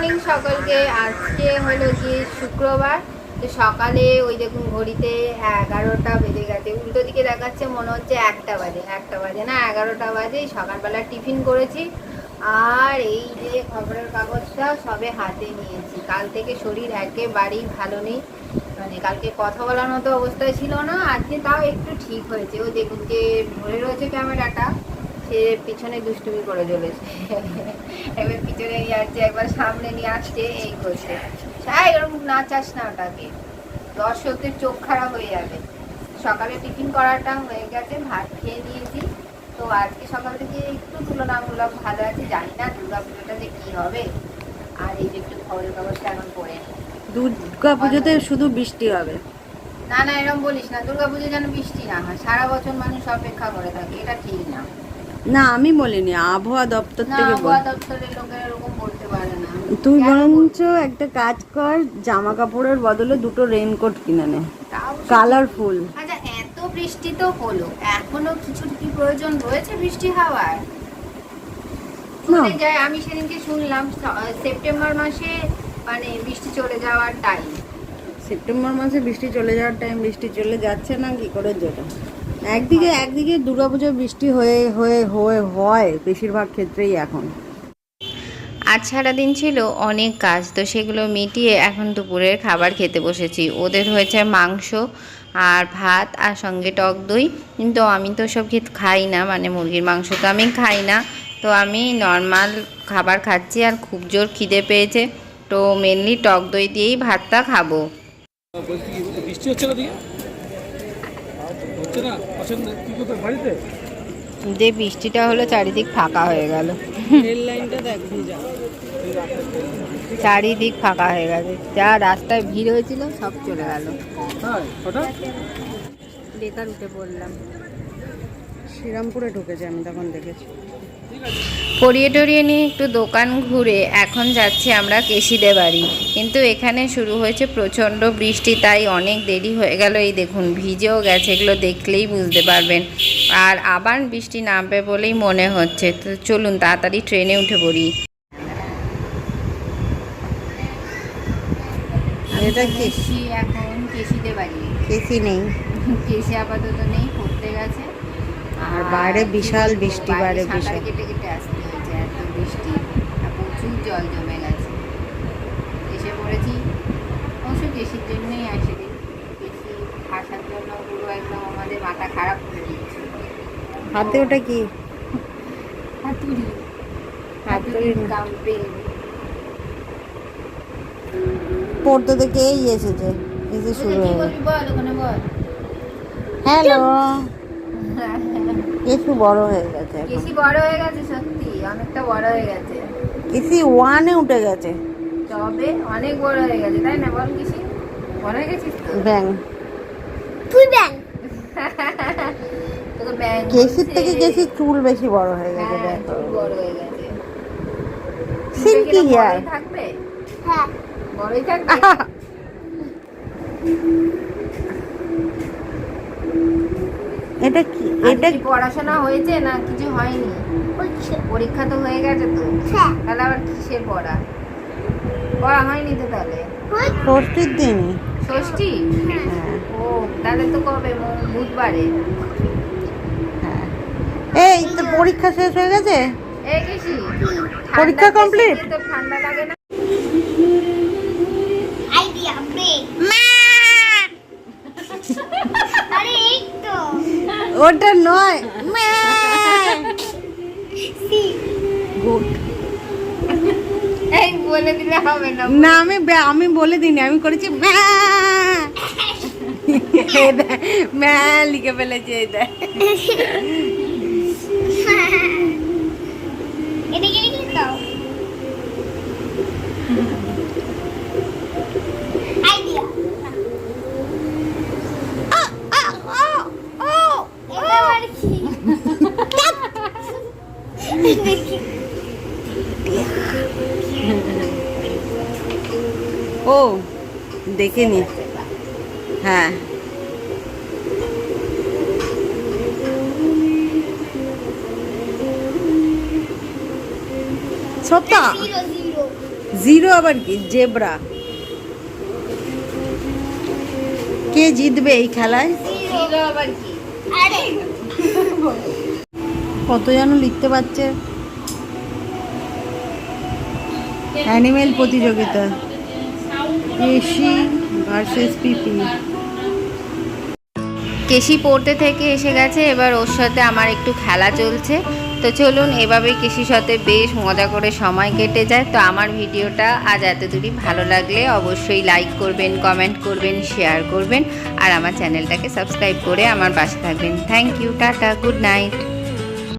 থেকে আজকে হলো গিয়ে শুক্রবার। তো সকালে ওই দেখুন ঘড়িতে এগারোটা বেজে গেছে। উল্টো দিকে দেখাচ্ছে মনে হচ্ছে একটা বাজে একটা বাজে না, এগারোটা বাজে সকালবেলা টিফিন করেছি। আর এই যে খবরের কাগজটা সবে হাতে নিয়েছি। কাল থেকে শরীর একেবারেই ভালো নেই। মানে কালকে কথা বলার মতো অবস্থায় ছিল না। আজকে তাও একটু ঠিক হয়েছে। ও দেখুন যে ধরে রয়েছে ক্যামেরাটা। সে পিছনে দুষ্টুমি করে চলেছে। এবার পিছনে নিয়ে আসছে একবার সামনে নিয়ে আসছে এই করছে। হ্যাঁ এরকম না চাস না ওটাকে। দর্শকদের চোখ খারাপ হয়ে যাবে। সকালে টিফিন করাটা হয়ে গেছে ভাত খেয়ে নিয়েছি। তো আজকে সকাল থেকে একটু তুলনামূলক ভালো আছে জানি না দুর্গা পুজোটা যে কী হবে। আর এই যে একটু খবরের কাগজটা এখন পড়ে। দুর্গা পুজোতে শুধু বৃষ্টি হবে। না না এরকম বলিস না। দুর্গা পুজো যেন বৃষ্টি না হয়। সারা বছর মানুষ অপেক্ষা করে থাকে এটা ঠিক না। না আমি বলিনি আবহাওয়া দপ্তর থেকে তুই বরঞ্চ একটা কাজ কর জামা কাপড়ের বদলে দুটো রেইনকোট কিনে নে। কালারফুল আচ্ছা এত বৃষ্টি তো হলো এখনও কিছু কি প্রয়োজন রয়েছে বৃষ্টি হওয়ার? না। শুনে যায় আমি সেদিনকে শুনলাম সেপ্টেম্বর মাসে মানে বৃষ্টি চলে যাওয়ার টাইম সেপ্টেম্বর মাসে বৃষ্টি চলে যাওয়ার টাইম বৃষ্টি চলে যাচ্ছে না কি করে যেটা? একদিকে একদিকে দুর্গাপুজো বৃষ্টি হয়ে হয়ে হয়ে হয় বেশিরভাগ ক্ষেত্রেই এখন। আজ সারাদিন ছিল অনেক কাজ তো সেগুলো মিটিয়ে এখন দুপুরের খাবার খেতে বসেছি। ওদের হয়েছে মাংস আর ভাত আর সঙ্গে টক দই। কিন্তু আমি তো সব খেতে খাই না মানে মুরগির মাংস তো আমি খাই না। তো আমি নর্মাল খাবার খাচ্ছি আর খুব জোর খিদে পেয়েছে। তো মেনলি টক দই দিয়েই ভাতটা খাব। বৃষ্টি হচ্ছে না দিকে হচ্ছে না পছন্দ কি কোথায় বাড়িতে যে বৃষ্টিটা হলো চারিদিক ফাঁকা হয়ে গেল। দেখ চারিদিক ফাঁকা হয়ে গেছে। যা রাস্তায় ভিড় হয়েছিল সব চলে গেল। হ্যাঁ বেকার উঠে পড়লাম। শ্রীরামপুরে ঢুকেছে আমি তখন দেখেছি। পরিয়ে টরিয়ে নিয়ে একটু দোকান ঘুরে এখন যাচ্ছি আমরা কেশিদে বাড়ি। কিন্তু এখানে শুরু হয়েছে প্রচণ্ড বৃষ্টি তাই অনেক দেরি হয়ে গেল। এই দেখুন ভিজেও গেছে এগুলো দেখলেই বুঝতে পারবেন। আর আবার বৃষ্টি নামবে বলেই মনে হচ্ছে। তো চলুন তাড়াতাড়ি ট্রেনে উঠে পড়ি। এটা কি? কেসি এখন কেসিতে বাড়ি। কেসি নেই। কেশি আপাতত নেই। আর বাইরে বিশাল বৃষ্টি, বাইরে বিশাল। কেটে কেটে আসতে হয়েছে এত বৃষ্টি প্রচুর জল জমে গেছে। এসে পড়েছি অবশ্য কেসির জন্যই আসেনি কেসি আসার জন্য পুরো একদম আমাদের মাথা খারাপ করে দিচ্ছে হাতে ওটা কি? হাতুড়ি। হাতুড়ি না। পড়তে থেকে এই এসেছে এসে শুরু হয়ে হ্যালো কেসু বড় হয়ে গেছে কেসি বড় হয়ে গেছে সত্যি অনেকটা বড় হয়ে গেছে। কেসি ওয়ানে উঠে গেছে। তবে অনেক বড় হয়ে গেছে তাই না বল কিসি? বড় হয়ে গেছিস তো? ব্যাং। তুই ব্যাং। তোকে ব্যাং কেসির থেকে কেসির চুল বেশি বড় হয়ে গেছে হ্যাঁ, বড় হয়ে গেছে। সিল্কি হেয়ার থাকবে? হ্যাঁ। বড়ই থাকবে? এটা কি? এটা কি পড়াশোনা হয়েছে না কিছু হয়নি? পরীক্ষা তো হয়ে গেছে তো। তাহলে আবার কিসের পড়া? পড়া হয়নি তো তাহলে? ষষ্ঠীর দিনই। ষষ্ঠী? হ্যাঁ। ও তাহলে তো কবে? ম- বুধবারে। হ্যাঁ। এই তো পরীক্ষা শেষ হয়ে গেছে? পরীক্ষা তো ঠান্ডা লাগে না আইডিয়া ব্রেক মা আরে এই তো ওটা নয়। বলে দিলে হবে না। না আমি আমি বলে দিইনি আমি করেছি ম্যা। লিখে ফেলেছি এই দেখ এদিকে লিখে দাও আইডিয়া এটা আবার কি দেখি ও, দেখে নি। হ্যাঁ। সত্যা জিরো আবার কি? জেব্রা। কে জিতবে এই খেলায়? আবার কি? আরে! কত যেন লিখতে পারছে? অ্যানিমেল প্রতিযোগিতা। এসি ভার্সেস পিপি কেশি পড়তে থেকে এসে গেছে, এবার ওর সাথে আমার একটু খেলা চলছে। তো চলুন, এভাবেই কেশির সাথে বেশ মজা করে সময় কেটে যায়। তো আমার ভিডিওটা আজ এত দূরই ভালো লাগলে অবশ্যই লাইক করবেন কমেন্ট করবেন শেয়ার করবেন। আর আমার চ্যানেলটাকে সাবস্ক্রাইব করে আমার পাশে থাকবেন। Thank you tata good night